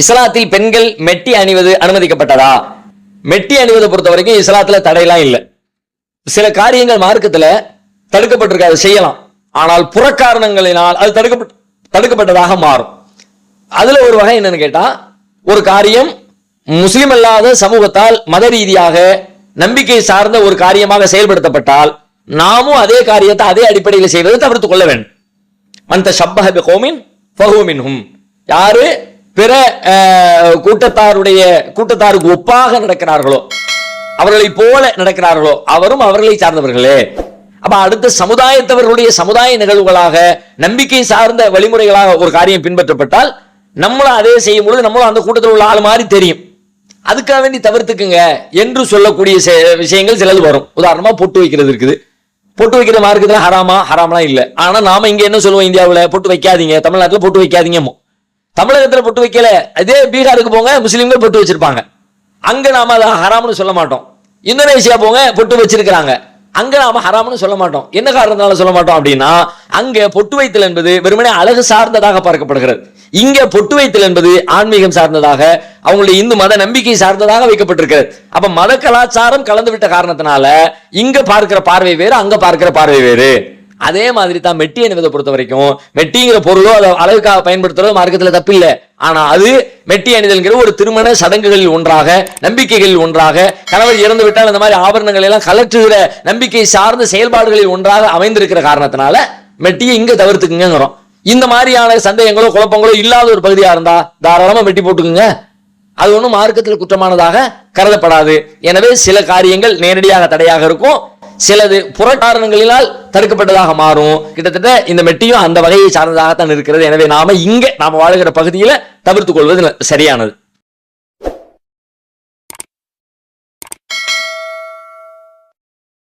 இஸ்லாத்தில் பெண்கள் மெட்டி அணிவது அனுமதிக்கப்பட்டதா? மெட்டி அணிவதை பொறுத்த வரைக்கும் இஸ்லாத்துல தடையெல்லாம் இல்லை. சில காரியங்கள் மார்க்கத்துல தடுக்கப்பட்டிருக்கு அதை செய்யலாம். ஆனால் புறக்காரணங்களினால் அது தடுக்கப்பட்டு தடுக்கப்பட்டதாக மாறும். அதுல ஒரு வகை என்னன்னு கேட்டா ஒரு காரியம் முஸ்லிம் அல்லாத சமூகத்தால் மத ரீதியாக நம்பிக்கை சார்ந்த ஒரு காரியமாக செயல்படுத்தப்பட்டால் நாமும் அதே காரியத்தை அதே அடிப்படையில் செய்வதை தவிர்த்து கொள்ள வேண்டும். அந்த ஷப்பஹ பி கௌமின் யாரு? பிற கூட்டத்தாருடைய கூட்டத்தாருக்கு ஒப்பாக நடக்கிறார்களோ அவர்களை போல நடக்கிறார்களோ அவரும் அவர்களை சார்ந்தவர்களே. அப்ப அடுத்த சமுதாயத்தவர்களுடைய சமுதாய நிகழ்வுகளாக நம்பிக்கை சார்ந்த வழிமுறைகளாக ஒரு காரியம் பின்பற்றப்பட்டால் நம்மளும் அதே செய்யும் பொழுது நம்மளும் அந்த கூட்டத்தில் உள்ள ஆள் மாதிரி தெரியும். அதுக்காக வேண்டி தவிர்த்துக்குங்க என்று சொல்லக்கூடிய விஷயங்கள் சிலது வரும். உதாரணமா பொட்டு வைக்கிறது இருக்குது. பொட்டு வைக்கிற மார்க்கத்தில் ஹராமா ஹராம்லாம் இல்லை. ஆனால் நாம இங்க என்ன சொல்லுவோம் இந்தியாவில்? பொட்டு வைக்காதீங்க. தமிழ்நாட்டில் பொட்டு வைக்காதீங்க தமிழகத்துல பொட்டு வைக்கல. அதே பீகாருக்கு போங்க முஸ்லீம்கள் பொட்டு வச்சிருப்பாங்க. அங்க நாம அதை ஹராம்னு சொல்ல மாட்டோம். இந்தோனேஷியா போங்க பொட்டு வச்சிருக்கிறாங்க. அங்க நாம ஹராம்னு சொல்ல மாட்டோம். என்ன காரணத்தினால சொல்ல மாட்டோம் அப்படின்னா அங்க பொட்டு வைத்தல் என்பது வெறுமனே அழகு சார்ந்ததாக பார்க்கப்படுகிறது. இங்க பொட்டு வைத்தல் என்பது ஆன்மீகம் சார்ந்ததாக அவங்களுடைய இந்து மத நம்பிக்கை சார்ந்ததாக வைக்கப்பட்டிருக்கிறது. அப்ப மத கலாச்சாரம் கலந்து விட்ட காரணத்தினால இங்க பார்க்கிற பார்வை வேறு அங்க பார்க்கிற பார்வை வேறு. அதே மாதிரி தான் மெட்டி அணிவதை பொறுத்த வரைக்கும் மெட்டிங்கிற பொருளோ அதை அளவுக்காக பயன்படுத்துறதோ மார்க்கத்துல தப்பில்லை. ஆனால் அது மெட்டி அணிதல்ங்கிற ஒரு திருமண சடங்குகளில் ஒன்றாக நம்பிக்கைகளில் ஒன்றாக கணவர் இறந்து விட்டால் இந்த மாதிரி ஆபரணங்களை எல்லாம் கலற்றுகிற நம்பிக்கை சார்ந்த செயல்பாடுகளில் ஒன்றாக அமைந்திருக்கிற காரணத்தினால மெட்டியை இங்கே தவிர்த்துக்குங்கிறோம் இந்த மாதிரியான சந்தேகங்களோ குழப்பங்களோ இல்லாத ஒரு பகுதியாக இருந்தா தாராளமாக மெட்டி போட்டுக்குங்க. அது ஒன்றும் மார்க்கத்தில் குற்றமானதாக கருதப்படாது. எனவே சில காரியங்கள் நேரடியாக தடையாக இருக்கும். சிலது புற காரணங்களினால் தடுக்கப்பட்டதாக மாறும். கிட்டத்தட்ட இந்த மெட்டியும் அந்த வகையை சார்ந்ததாகத்தான் இருக்கிறது. எனவே நாம இங்க நாம வாழுகிற பகுதியில தவிர்த்து கொள்வது சரியானது.